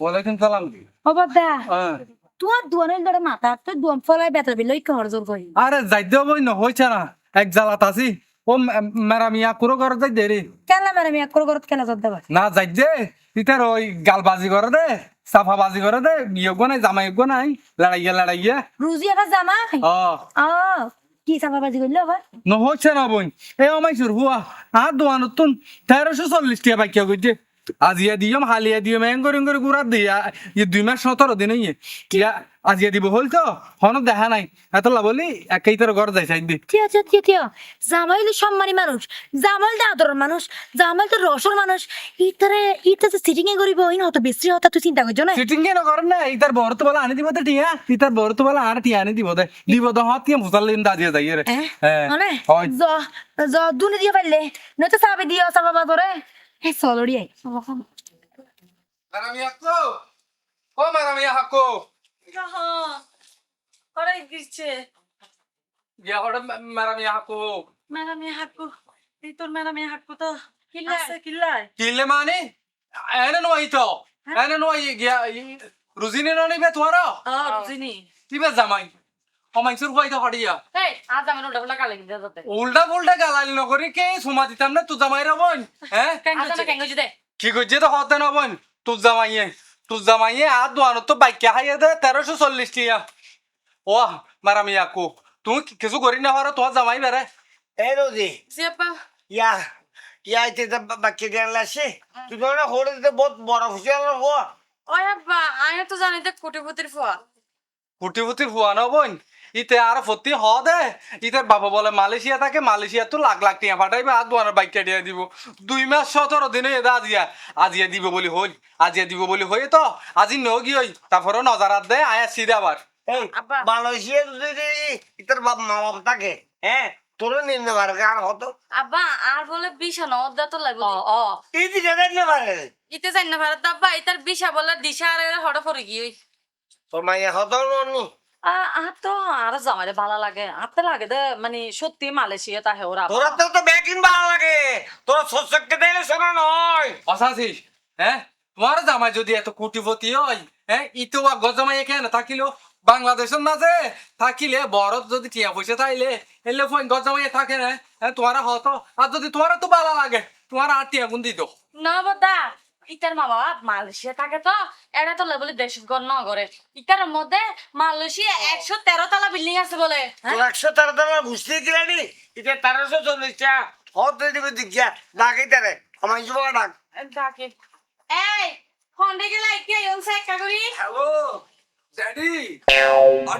ওয়ালাইকুম সালাম। অবদা হ্যাঁ। তোমার দুয়ানের লড়ে মাথা তো দুয়ান ফলাই বেতর বিল লই কর জোর কই আরে যাই দেব বই ন হইছে না এক জালাত আছি। ও মেরা মিয়া কুরো ঘর যাই দে রে। কেলা মেরে মিয়া কর জোর দেবা না যাই দে ইতার ওই গালবাজি করে দে সাফা বাজি করে দে ইয়োগ্য নাই জামাই নাই লড়াইয়া লড়াইয়া। রুজি এটা জামা ও কি সাবা বাজি কইল আবার ন হইছে না বই এ আমাইছুর হুয়া আর দোয়ানত তুন তেরোশো চল্লিশ টাকা বাক্য কইছে আজিয়া দিয়ম হালিয়া দিয়ম এং করে করে গুড়া দিয়া ই দুই মাস সতেরো দিন ইয়ে কিয়া আজিয়া দিব হল তো হন দেখা নাই। এত বলি একাই তোর ঘর যাই চাই থিয়া থিয়া থিয়া থিয়া। জামাইল সম্মানী মানুষ জামাইল দা আদরের মানুষ জামাইল তো রসর মানুষ। ইতারে ইতাতে সিটিং এ করিব ইন হতো বেশি হতা তুই চিন্তা করছ না? সিটিং কেন করেন না ইতার বর তো বলা আনি দিব তো টিয়া ইতার বর তো বলা আর টিয়া আনি দিব দে। দিব তো হাত দিয়ে মুসাল্লিন দা দিয়ে যাই রে। হ্যাঁ জ জ দুনে দিয়ে পারলে নয়তো সাবে দিও সাবা বাদরে। হে সলড়ি আই ম্যাডাম ইয়াকো ও ম্যাডাম ইয়াকো করাই দিচ্ছে ইয়া হড় ম্যাডাম ইয়াকো ম্যাডাম এ হাকু এই তোর ম্যাডাম এ হাকু তো কিল্লাই? আছে কিল্লাই কিলে মানে এনে নয় তো এনে নয় গিয়া রুজিনে নয় বে তোমারা রুজিনি তিবে জামাই অমাইসুর হইতো হড়িয়া এই আজ আমি ওটা বলা কালে গিয়ে যাতে উল্টা পুল্টা গালালি নকরি কে সুমা দিতাম না তু জামাই রে বোন? হ্যাঁ কেন দে কি করছে তো হতে না বোন? তু জামাইয়ে তু জামাইয়ে আর দোয়ানো তো বাইকে হাইয়ে দে তেরোশো চল্লিশ টিয়া ও মারাম ইয়াকু। তুমি কিছু করি না হরো তোমার জামাই বেড়ে। এই রোজি ইয়া ইয়া ইতে বাক্য জ্ঞান লাগছে তুই ধরে হরে দিতে বহুত বড় খুশি হলো হো ওই আব্বা আমি তো জানি কোটিপতির ফুয়া। ফুটি হুয়া না বোন? ইতে আর ফতি হ দে ইতে বাবা বলে মালয়েশিয়া থাকে মালয়েশিয়া তো লাখ লাখ টিয়া পাঠাইবে আর দোয়ানোর বাইক দিয়ে দিব। দুই মাস সতেরো দিনে এদা আজিয়া আজিয়া দিব বলি হই আজিয়া দিব বলি হই তো আজি নগি হই। তারপরে নজারাত দে আয়া সিধা আবার মালয়েশিয়া যদি ইতার বাপ মা বাপ থাকে হ্যাঁ তোর নিতে পারে কার হতো। আব্বা আর বলে বিশা ন অদ্দা তো লাগবে ও এই দিকে নিতে পারে ইতে জানি না ভারত আব্বা ইতার বিশা বলে দিশা আর হঠাৎ পড়ে গিয়ে তোর মাইয়া হতো নি? আর তো আর জামাইলে ভালো লাগে আতে লাগে দে মানে সত্যি মালয়েশিয়া তা হেওরা তোরা তো তো ব্যাকিং ভালো লাগে তোরা দিলে শোনা নয়। অসাসিস হ্যাঁ? তোমার জামাই যদি এত কোটিপতি হয় হ্যাঁ? ইতো বা গজমাই কেন থাকিলো? বাংলাদেশের মাঝে থাকিলে বরত যদি টিয়া পয়সা থাইলে এলে ফোন গজমাই থাকে না হ্যাঁ তোমার হতো আর যদি তোমার তো ভালো লাগে তোমার আর টিয়া গুন দিত। না বদা ইতার মা বাবা মালয়েশিয়া থাকে তো এটা তো লেবলি দেশ গণ করে। ইতার মধ্যে মালয়েশিয়া একশো তেরো তলা বিল্ডিং আছে বলে হ্যাঁ? একশো তেরো টাকা বুঝতে দিলানি এটা তেরোশো চল্লিশটা। হতে দিবে দিকা ডাকি তারে আমার যুবক ডাক। ডাকে এই গেলে কি ইউনসে একা করি? Hello daddy.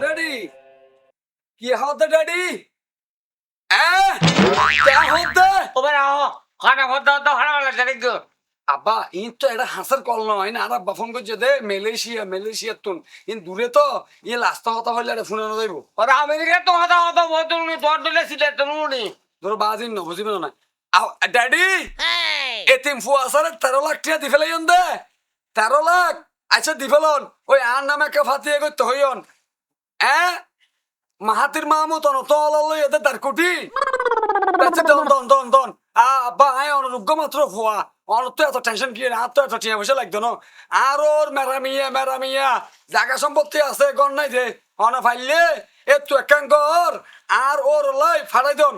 ড্যাডি। কি হতে ড্যাডি? হতে ওবার আহ খানা হতে হতে ভালো ভালো ডাকি আব্বা ইন তো এটা হাসার কল নয় না? আর আব্বা ফোন করছে দে মালয়েশিয়া মালয়েশিয়া তুন। ইন দূরে তো ইয়ে লাস্তা কথা হইলে এটা ফোনে যাইব। ওরা আমেরিকা তো নি তোর দিলে সিলে তুমি ধরো বাজিন ন বুঝিবে না। ড্যাডি! এতিম ফু আসারে তেরো লাখ টিয়া দি ফেলাইন দে। তেরো লাখ? আচ্ছা দি ফেলন ওই আর নামে কে ফাতিয়ে করতে হইন হ্যাঁ মাহাতির মাহমুদ অনত লই এতে তার কোটি। আচ্ছা দন দন দন দন। আ আব্বা আয় অনুরোগ্য মাত্র ফুয়া। অনত তো এত টেনশন কি আর তো এত টিয়া পয়সা লাগতো না? আর ওর মেরামিয়া মেরামিয়া জায়গা সম্পত্তি আছে গণ নাই যে অন ফাইলে এত একান কর আর ওর লাই ফাড়াই দন।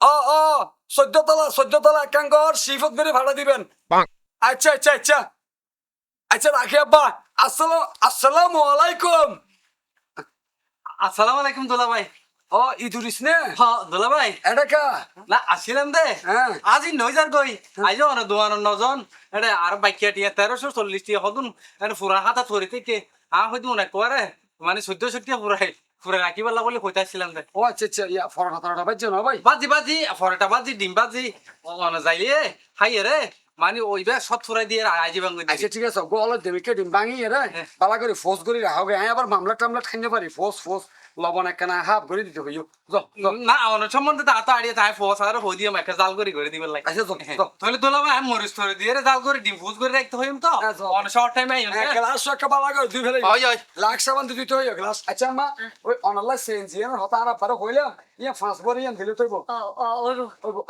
অ অ চোদ্দ তলা চোদ্দ তলা একান কর সিফত করে ভাড়া দিবেন। আচ্ছা আচ্ছা আচ্ছা। আচ্ছা রাখি আব্বা। আসসালাম আসসালামু আলাইকুম। আসসালামু আলাইকুম দোলা ভাই ও ইদুরিস নে। হ দোলা ভাই। এটা কা? না আসছিলাম দে। হ্যাঁ। আজি নই যার গই আইজ অনে দোয়ান নজন। এটা আর বাইকিয়া টিয়া তেরোশো চল্লিশ টিয়া হদুন এটা ফুরা হাতা থরি থেকে আ হয়তো অনেক করে মানে চোদ্দ চুটিয়া ফুরাই ফুরা রাখি বলে কইতাছিলাম দে। ও আচ্ছা আচ্ছা। ইয়া ফরটা ফরটা বাজছে না ভাই বাজি বাজি। ফরেটা বাজি ডিম বাজি। অনে যাইলে হাই রে মানে ওইবার সব ফুরাই দিয়ে আইজি বাঙ্গি আচ্ছা ঠিক আছে। গলে দেবে কে ডিম ভাঙি রে হ্যাঁ। বালা করে ফোস করে রাখো গে আবার মামলা টামলা খাইতে পারি ফোস ফোস লবণ একখানা হাফ করে দিতে হইও। না অনে সম্বন্ধে তা তো আড়িয়ে তাই ফোস আর হই দিয়ে একটা জাল করে করে দিবে লাগে। আচ্ছা। তাহলে তোলা ভাই আমি মরিচ ধরে দিয়ে রে জাল করে ডিম ফুস করে রাখতে হইম তো। হ্যাঁ। অনে শর্ট টাইমে আইম হ্যাঁ, গ্লাস একটা বালা করে দুই ফেলে। ওই ওই লাখ সাবান দিতে হইও গ্লাস আচ্ছা মা ওই অনলাইন সেন্সি এর হতা আর পারে হইলাম ইয়া ফাঁস বড় ইয়ান দিলে ও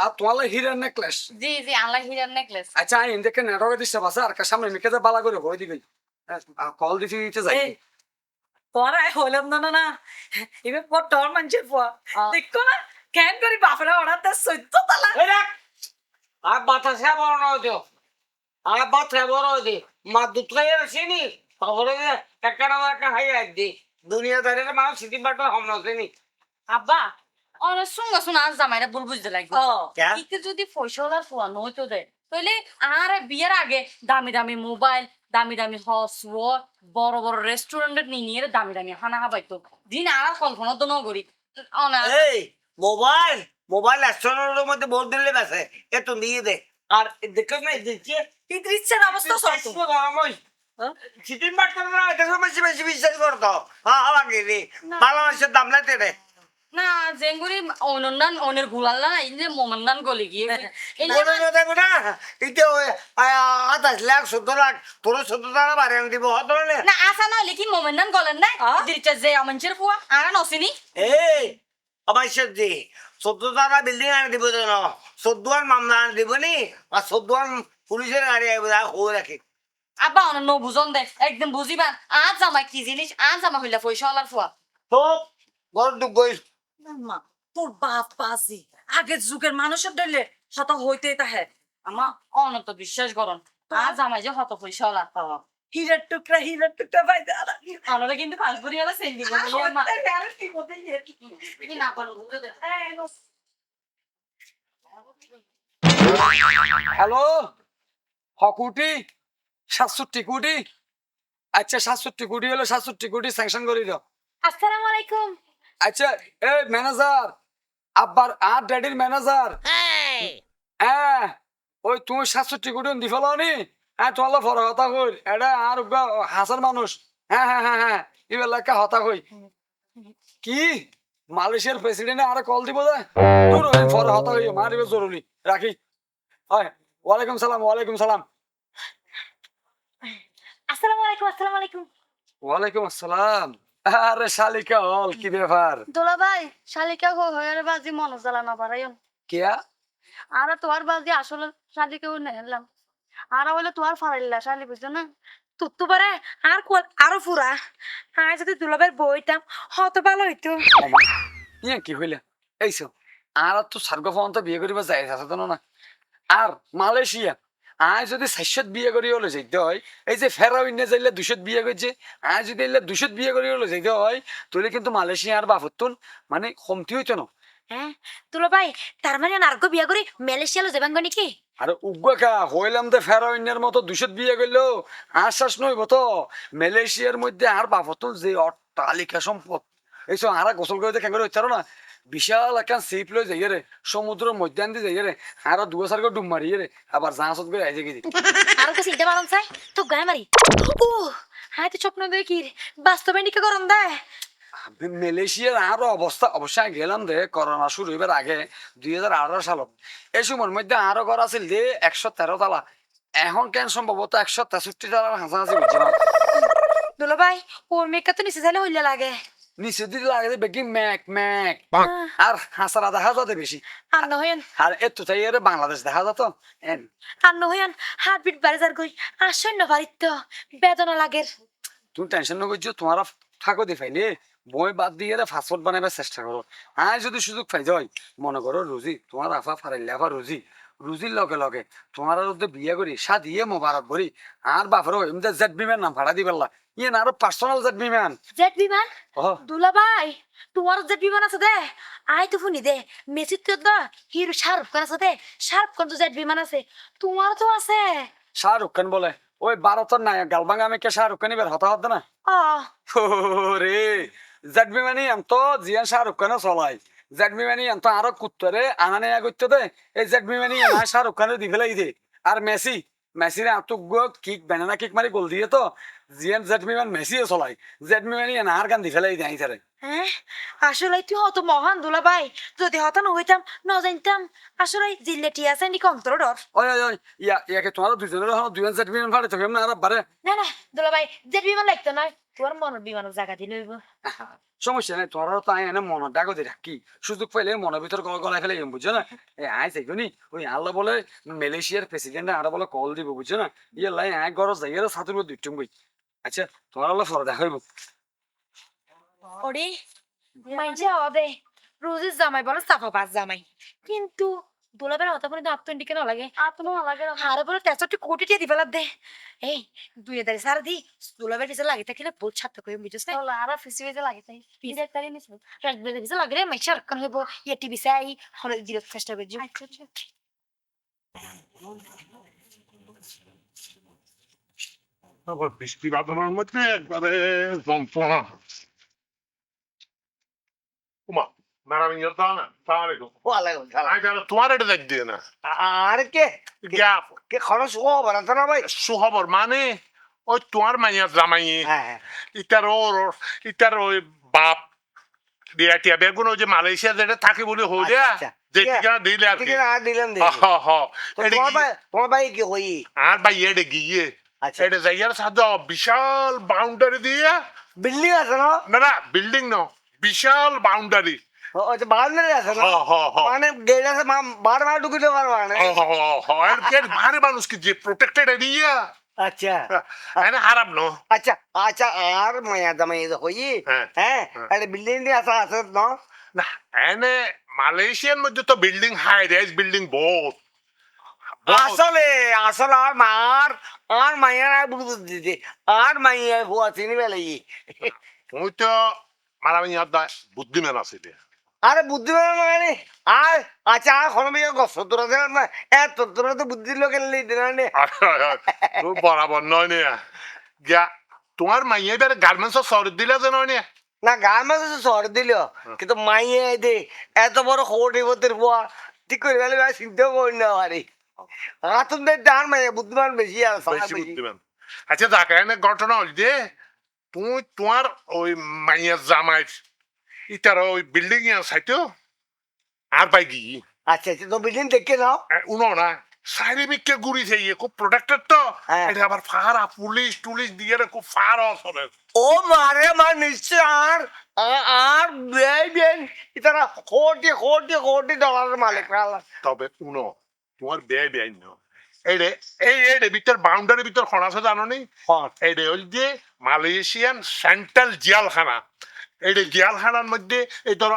আর তোমার হিরের নেকলেস জি জি আল্লাহ হিরার নেকলেস আচ্ছা আমি দেখে নেটওয়ার্কে ডিস্টার্ব আছে আর কার সামনে মিকে বালা করে হয়ে দিবি। কল দিতে যাই তোরা হইলাম না না না। এবার পর তোর মানুষের পর। দেখো না কেন করি বাপরা ওড়াতে সত্য তালা। আর বাতাসে বড় নয় তো আর বাতাসে বড় হইতে মা খাইয়ে আসেনি যে একটা না একটা খাইয়ে আসছি দুনিয়া দাঁড়িয়ে মানুষ সিটি বাটো হম নসেনি আব্বা। অনেক সঙ্গে শুনে আজ জামাইরা ভুল বুঝতে লাগবে ইতে যদি পয়সাওয়ালার ফুয়া নইতো দে তাহলে আর বিয়ের আগে দামি দামি মোবাইল দামি দামি হসওয়ার বড় বড় রেস্টুরেন্টের নিয়ে দামি দামি খানা খাবাইতো দিন আর কল্পনা তো নগরী এই মোবাইল মোবাইল রেস্টুরেন্টের মধ্যে ভোট দিলে বেসে এ তো নিয়ে দে। আর দেখো না দিচ্ছে ইদ্রিসের অবস্থা চলতো সিটিং বাটতে না এটা বেশি বেশি বিশ্বাস করতো হ্যাঁ আমাকে ভালো মানুষের দাম লাগতে রে না জেঙ্গুরি অনের গলি গিয়ে মনে লাখ লাখ তোর টাকা আমি দিব হতো না আসা গলেন না যে অমঞ্চের ফুয়া আর নসিনি। এই আমার সত্যি চোদ্দ টাকা বিল্ডিং আনি দিব না চোদ্দ আর মামলা আনি দিব নি আর চোদ্দ আর পুলিশের গাড়ি আইব হো রাখি। আব্বা বুঝন দে একদম আজ জামাই কি জিনিস আজ জামা হইলা পয়সাওয়ালার ফুয়া। তো ঘর ডুব মা তোর বাপ পাসি আগের যুগের মানুষের দলে হতা হইতে তাহে। আমা অন বিশ্বাস করন আজ জামাই যে হত পয়সাওয়ালা হীরের টুকরা হীরের টুকরা পাই আমরা কিন্তু পাঁচ বড়ি হলে সেন্ডি বলি মা কি না পারো বুঝতে দে হ্যালো? হকুটি? সাতষট্টি কোটি? আচ্ছা সাতষট্টি কোটি হলো সাতষট্টি কোটি স্যাংশন করে দাও। আসসালামু আলাইকুম। আচ্ছা এ ম্যানেজার আব্বার আর ড্যাডির ম্যানেজার হ্যাঁ ওই তুমি সাতষট্টি কোটি দি ফেলানি? হ্যাঁ তোমার ফর হতা কই এটা আর হাসার মানুষ। হ্যাঁ হ্যাঁ হ্যাঁ হ্যাঁ এবার লেখা হতা কই। কি? মালয়েশিয়ার প্রেসিডেন্ট আর কল দিব যে? দূর হই ফর হতা হই মারিবে জরুরি। রাখি। হয় ওয়ালাইকুম সালাম ওয়ালাইকুম সালাম। আসসালামু আলাইকুম আসসালামু আলাইকুম। ওয়ালাইকুম আসসালাম। আরে শালিকা হল কি ব্যাপার? দোলা ভাই শালিকা হয়ে বাজি মন জ্বালা না বাড়াইন কিয়া? আর তোর বাজি আসলে শালিকেও নেলাম আর হইলে তোর ফারাইলা শালি বুঝছ না? তুত্তু পারে আর কোয়াল আরও ফুরা। আয় যদি দুলাবের বইতাম হত ভালো হইতো। ইয়ে কি হইলে এইসো আর তো সার্গ ফোন বিয়ে করিবা যাই আছে না? আর মালয়েশিয়া আয় যদি চারশত বিয়ে করি হলে যাইতে হয় এই যে ফেরাও ইন্ডিয়া যাইলে দুশত বিয়ে করছে আয় যদি এলে দুশত বিয়ে করি হলে যাইতে হয় তাহলে কিন্তু মালয়েশিয়া আর বাপতুন মানে কমতি হইতো না। হ্যাঁ তুলো ভাই তার মানে নার্গো বিয়া করে মালয়েশিয়ালো যাবাঙ্গ নাকি? আর উগ্গা হইলাম তো ফেরাও ইন্ডিয়ার মতো দুশত বিয়ে করল আশ্বাস নইব তো। মালয়েশিয়ার মধ্যে আর বাপতুন যে অট্টালিকা সম্পদ। এইসব আর গোসল করে কেন করে হইতারো না। বিশাল একটা সিপ লই যাই রে সমুদ্রের মধ্যান দিয়ে যাই রে আর দুয়া সার ডুব মারি রে আবার জাহাজত করে আইজে গিয়ে আর কাছে ইটা বারণ চাই তো গায়ে মারি ও হ্যাঁ তো স্বপ্ন দেখি বাস্তবে নিকে গরম দেয় মালয়েশিয়ার আরও অবস্থা অবশ্যই গেলাম দে করোনা শুরু হইবার আগে দুই হাজার আঠারো সালত। এই সময়ের মধ্যে আরও ঘর আছিল দে একশো তেরো তালা। এখন কেন সম্ভবত একশো তেষট্টি তালার হাসা হাসি বুঝছি না দুলো ভাই ওর মেয়েকে তো নিচে চাইলে হইলে লাগে। নিচে দিকে লাগে বেগি ম্যাক ম্যাক। আর হাসারা দেখা যাতে বেশি। আর নহয়ন আর এত তাই এর বাংলাদেশ দেখা যেত এন। আর নহয়ন হার্টবিট বিট বাড়ি যার গই আসন্ন বাড়িত বেদনা লাগে তুমি টেনশন নকরছো তোমার থাকো দে ফাইলে। বই বাদ দিয়ে এটা ফাস্টফুড বানাবার চেষ্টা করো আর যদি সুযোগ পাই যাই মনে করো রুজি তোমার আফা ফারাইলে আফা রুজি রুজির লগে লগে তোমার আর বিয়ে করি সাদিয়ে মোবারক করি আর বাপরও এমনি জেড বিমান নাম ভাড়া দি পারলা ইয়ে না আরও পার্সোনাল জেড বিমান। জেট বিমান? দুলা ভাই তোমার জেট বিমান আছে দে। আই তো শুনি দে মেসির তো দা হিরো শাহরুখ খান আছে দে। শাহরুখ খান তো জেট বিমান আছে। তোমার তো আছে। শাহরুখ খান বলে ওই ভারতের নায়ক গালবাঙ্গা আমি কে শাহরুখ খান এবার হতা হতো না ও রে জেড মানে আম তো জিয়ান শাহরুখ খানও চলাই। জেডবি মানে আম তো আরও কুত্তরে আনানে করতে দে। এই জেডবি মানে শাহরুখ খানে দি দে। আর মেসি মেসির আতো কিক ব্যানানা কিক মারি গোল দিয়ে তো। জিএম জেড বিমান চলাই। জেড বিমানই আর গান দি ফেলাই দেয় তারে হ্যাঁ আসলে তুই হত মহান দুলা ভাই যদি হত হইতাম ন জানতাম আসলে জিল্লে টি আছে নি কন্তর ডর ওই ওই ওই ইয়া ইয়াকে তোমার দুজনের হন দুজন জেড বিমান ফাড়ে তুমি না আর বারে না না দুলা ভাই বিমান লাগতো না তোর মনের বিমানের জায়গা দিলে হইব সমস্যা নাই তোমারও তো আয় এনে মনের ডাকো দিয়ে রাখি সুযোগ পাইলে মনের ভিতর গলায় ফেলে বুঝছ না এ, আই নি ওই আল্লাহ বলে মালয়েশিয়ার প্রেসিডেন্ট আর বলে কল দিব বুঝছ না ইয়ে লাই আয় গরজ যাই এর সাথে দুইটুম বই আচ্ছা তোমার আল্লাহ ফর দেখাইব ওরে মাইজা অদে রোজের জামাই বলে সাফা পাস জামাই। কিন্তু দুলাবের হতা পরে দাঁত তো কেন লাগে আর তোমার লাগে না হারে বলে তেষট্টি কোটি টিয়া দিবেলা দে এই দুই হাজার সারা দি দুলাবের পিছনে লাগে থাকিলে বহুত ছাত্র কই বুঝছিস না আর ফিসি ফিসি লাগে তাই পিজে তারি নিছো রাখবে পিছনে লাগে রে মাইশা রাখান হইব ইয়ে টিভি চাই হলে দিলে চেষ্টা করছি আবার বৃষ্টি বাদলার মধ্যে একবারে যন্ত্রণা উমা ম্যাডাম ইয়ে দাও না সালাম আলাইকুম ওয়ালাইকুম সালাম। আই যারা তোমার এটা দেখ দিয়ে না আর কে? গ্যাপ কে? খরচ ও বানাতো না ভাই? সুখবর মানে? ওই তোমার মাইয়া জামাই। হ্যাঁ হ্যাঁ। ইটার ওর ইটার ওই বাপ। দিয়া টিয়া বেগুন ওই যে মালয়েশিয়া যেটা থাকে বলে হো দেয়া আচ্ছা, যে আছে। দিলে আর আছে ভাই এটা গিয়ে আচ্ছা। এটা জায়গার সাথে বিশাল বাউন্ডারি দিয়ে বিল্ডিং আছে না? না না বিল্ডিং ন বিশাল বাউন্ডারি ওই যে প্রোটেক্টেড এরিয়া আচ্ছা। এনে হারাপ ন। আচ্ছা আচ্ছা আর মায়া দামা এই হই। হ্যাঁ, হ্যাঁ হ্যাঁ। একটা বিল্ডিং আছে না? না এনে মালয়েশিয়ার মধ্যে তো বিল্ডিং হাই রাইজ বিল্ডিং বহুত। আসলে আসলে আর মার আর মাইয়া আর বুঝতে দিতে আর মাইয়া হুয়া চিনি বেলাই তুই তো মারামি বুদ্ধিমান আছে আরে বুদ্ধিমান মানে? আর আচ্ছা আর মেয়ে গছ তোরা দেন না এত তোরা তো বুদ্ধির লোক দিন তুই বরাবর নয় নে। গিয়া তোমার মাইয়া এবারে গার্মেন্টস শহর দিলে যে নয় নে। না তো শহর দিল কিন্তু মাইয়া দে এত বড় কোটি বতের বুয়া ঠিক করে গেলে ভাই চিন্তাও করি না আতুন দে ডান মাইয়া বুদ্ধিমান বেশি আর বেশি বুদ্ধিমান। আচ্ছা দেখ এনে ঘটনা হল যে তুই তোমার ওই মাইয়া জামাই ইটার ওই বিল্ডিং এর সাইতো? আর পাই গিয়ে আচ্ছা আচ্ছা তো বিল্ডিং দেখে নাও। উনো না সাইরে মিকে ঘুরি সেই খুব প্রোটেক্টেড তো? হ্যাঁ। এটা আবার ফারা পুলিশ টুলিশ দিয়ে রে খুব ফার হবে ও মারে মার নিশ্চয় আর আর বেই বেন ইতারা কোটি কোটি কোটি ডলারের মালিক তবে উনো তোমার ব্যয় ব্যয় ন এইরে এই এইরে ভিতর বাউন্ডারি ভিতর খনা আছে জানো নি? হ্যাঁ হল যে মালয়েশিয়ান সেন্ট্রাল জিয়ালখানা এইরে জিয়ালখানার মধ্যে এই ধরো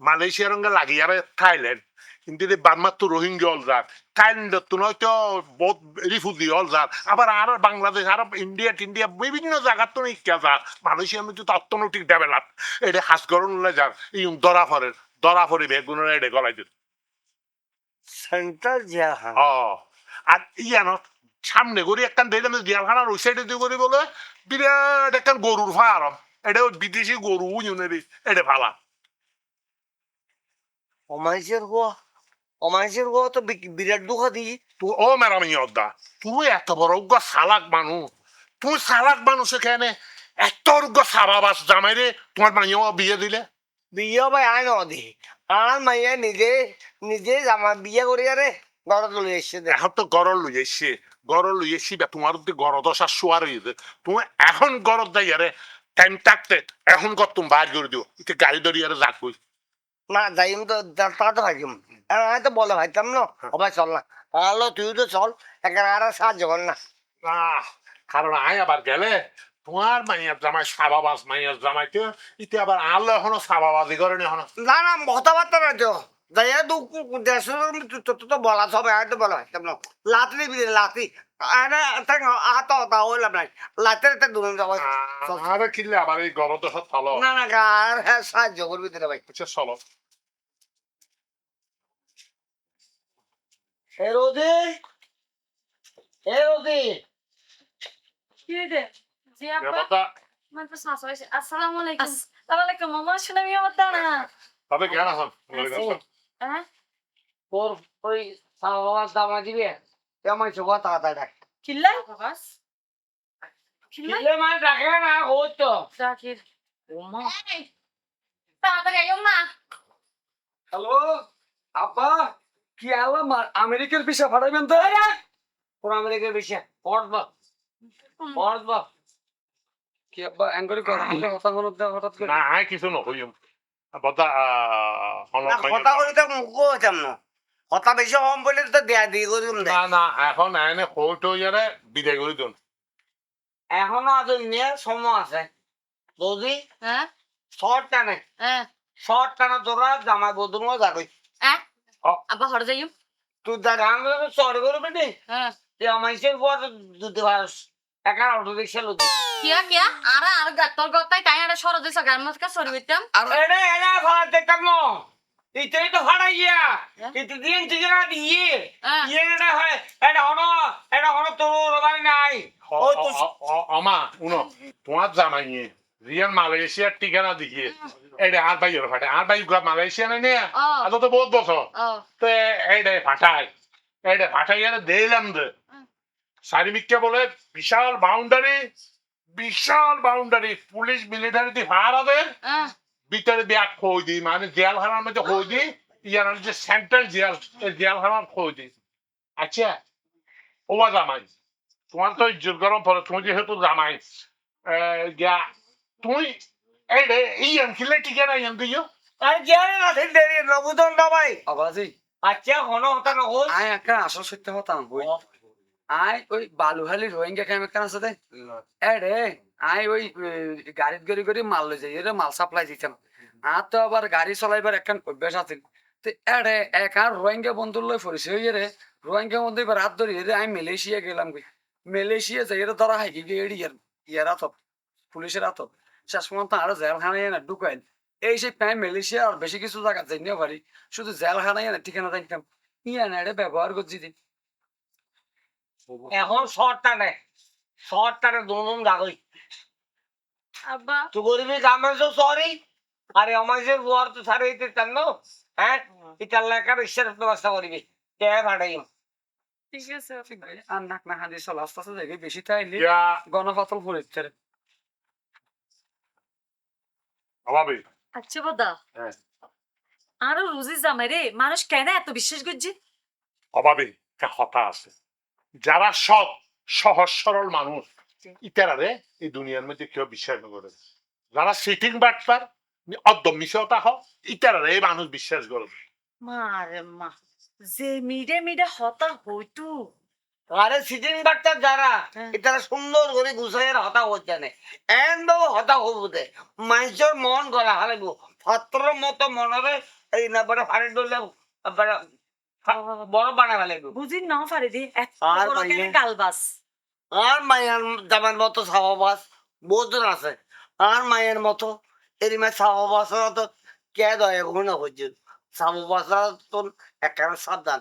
মালয়েশিয়ার সঙ্গে লাগিয়ে আর থাইল্যান্ড কিন্তু এই বার্মার তো রোহিঙ্গা হল যার থাইল্যান্ডের তো নয়তো বহুত রিফিউজি হল যার আবার আর বাংলাদেশ আর ইন্ডিয়া টিন্ডিয়া বিভিন্ন জায়গার তো ইচ্ছা যার মালয়েশিয়ার মধ্যে তো অর্থনৈতিক ডেভেলপ। এটা হাসগরণ যার এই দরা ফরের দরা ফরে বেগুনের এটা গলাই দিত সেন্ট্রাল জিয়া ও আর ইয়া ন সামনে করি একখান দেখলাম জিয়ালখানার ওই সাইডে দিয়ে করি বলে বিরাট একখান গরুর ফার্ম এটা বিদেশি গরু ইউনের এটা ফালা অমানুষের হওয়া হওয়া তো বিরাট দুঃখ দিই তুই ও তুই এত বড় উগ্র সালাক মানুষ তুই সালাক মানুষ এখানে এত উগ্র সাবাবাস জামাই রে তোমার মাইয়া বিয়ে দিলে বিয়ে ভাই আয় ন দি আর মাইয়া নিজে নিজে জামা বিয়ে করি আরে ঘরে তুলে এসছে এখন তো গরল লই এসছে গরল লই এসছি বে তোমার যদি গরদশা শোয়ার তুমি এখন যাই আরে টাইম থাকতে এখন কর তুমি বাইর করে দিও। ইতে গাড়ি ধরি আরে যাক কই না যাইম তো তা- তা তো ভাইম আমি তো বলে। ভাইতাম না অবাই চল না। আলো তুই তো চল এখানে আর সাহায্য কর না। কারণ আয় আবার গেলে তোমার মাইয়ার জামাই সাবাবাস মাইয়ার জামাইতে ইতে আবার আলো এখনও সাবাবাজি করে নি এখনও। না না কথাবার্তা না তো। যাইয়া তো দেশের তো তো বলা হবে আমি তো বলা ভাইতাম না লাতি দিবি লাতি আরে তাই আত তা হইলাম নাই লাতের একটা দূরে যাব আরে কিনলে আবার এই গরদশা থালো না না আর সাহায্য করবি তোরা ভাই আচ্ছা চলো এ রোদি এ রোদি কি রে জি আপা ব্যাপারটা মানে তো শাশ হয়েছে আসসালামু আলাইকুম আসসালামু আলাইকুম মামা শুনে আমি আমার দাঁড়া তবে জ্ঞান আসাম হ্যাঁ? তোর ওই সাবাস দামা দিবে তাড়াতাড়ি ডাক মানে ডাকে না হতো জাকির তাড়াতাড়ি আইও না হ্যালো? আপা কি আলাম? আমেরিকার পিছা ফাটাইবেন তো? কোন আমেরিকার বেশি পড়ব পড়ব কি আব্বা এঙ্গরি কর হঠাৎ করে। না কিছু নকইম বদা না কথা না কম বলে তো দেয়া দিয়ে করিম দে। না না এখন বিদায় করে দিন এখনও আদর নিয়ে সময় আছে। হ্যাঁ শর্ট টানে। হ্যাঁ শর্ট টানা তোরা জামাই বদলও যাবে। হ্যাঁ। আব্বা হরে যাইও তুই দা গান সর করবে নি হ্যাঁ পর দুতে পারস একা অটো রিক্সা লদি কিয়া কিয়া? আর আর গাতর গতাই তাই আর সর দিছ গান মাছ কা সরি বিতাম আর এরে এরা ভাড়া দেখতাম না ইতেই তো ইয়া হ্যাঁ? ইতে দিন থেকে দিয়ে ইয়ে এটা হয় এটা হনো এটা হনো তোর বাড়ি নাই। ও তো আমা উনো তোমার জামাই নিয়ে রিয়ান মালয়েশিয়ার ঠিকানা দেখিয়ে এইটা আর ভাই ফাটে। আর ভাই মালয়েশিয়া নাই নিয়ে? ও। আজ তো বহুত বছর। তো এইটা ফাটাই। এইটা ফাটাই আর দিলাম দে। চারিদিকে বলে বিশাল বাউন্ডারি বিশাল বাউন্ডারি পুলিশ মিলিটারি দি ভাড়া দেয় হ্যাঁ ভিতরে ব্যাগ খোঁজ দিই। মানে জেলখানার মধ্যে খোঁজ দিই। ইয়ার যে সেন্ট্রাল জেল এই জেলখানার খোঁজ দিই। আচ্ছা ওবা জামাই তোমার তো ইজ্জত গরম পড়ে তুমি যেহেতু জামাই তুমি এই রে এই আনছিলে ঠিকানা ইয়ান দিও আরে জানে না ঠিক দেরি নবুদন না ভাই। আবাজি আচ্ছা হনো হতা না হল আয় একটা আসল সত্য হতাম হই আয় ওই বালুহালি রোহিঙ্গা ক্যাম্প একখান আছে দে এ রে, আয় ওই গাড়িত গড়ি গড়ি মাল লই যাই, এরে মাল সাপ্লাই দিতাম আর তো আবার গাড়ি চলাইবার একখান অভ্যাস আছে। তো এ রে, এক আর রোহিঙ্গা বন্ধুর লই ফরিছে হই রে রোহিঙ্গা বন্ধু এবার হাত ধরি রে আমি মালয়েশিয়া গেলাম কই। মালয়েশিয়া যাই রে ধরা হাইকি গিয়ে এড়ি ইয়ার ইয়ার আতপ পুলিশের আতপ শেষ পর্যন্ত আরও জেলখানায় না ঢুকাইল এই সেই প্যান মালয়েশিয়া আর বেশি কিছু জায়গা যাই নিও পারি শুধু জেলখানায় না ঠিকানা জানতাম। ইয়া না রে ব্যবহার করছি দিন। এখন শর্ট টানে শর্ট টানে দুজন গাগই আব্বা। তুই গরিবি জামাই তো সরি আরে আমাইছে বুয়ার তো সারে হইতে চান না হ্যাঁ? ইতার লেখার ঈশ্বর ব্যবস্থা করিবি কে ভাড়াই? ঠিক আছে আর নাক না হাঁদি আস্তে আস্তে দেখি বেশি তাইলে গণপাতল পড়েছে রে। অভাবে। আচ্ছা বদা। হ্যাঁ। আরও রুজি জামাই রে মানুষ কেন এত বিশ্বাস করছে? অভাবে একটা হতা আছে। যারা সৎ সহজ সরল মানুষ ইতারারে এই দুনিয়ার মধ্যে কেউ বিশ্বাস করে যারা সিটিং বাটপার মিশতা ইতারারে এই মানুষ বিশ্বাস মারে মা যে মিডে মিডে হতা হইতু আরে সিটিং বাচ্চা যারা হ্যাঁ। এটা সুন্দর করে গুছাইয়ের হতা হচ্ছে না এন বাবু হতা হব দে মানুষের মন গলা হারাইব। পাত্র মতো মনরে এই না বড় ফাড়ি ডলে বড় বড় বানা ফেলাইব বুঝি না পারে দি আর মাইয়া? কালবাস আর মায়ের জামার মতো সাহবাস বহুজন আছে। আর মায়ের মতো এরিমে সাহবাসরা তো কে দয়া গুণ হচ্ছে সাহবাসরা তো সাবধান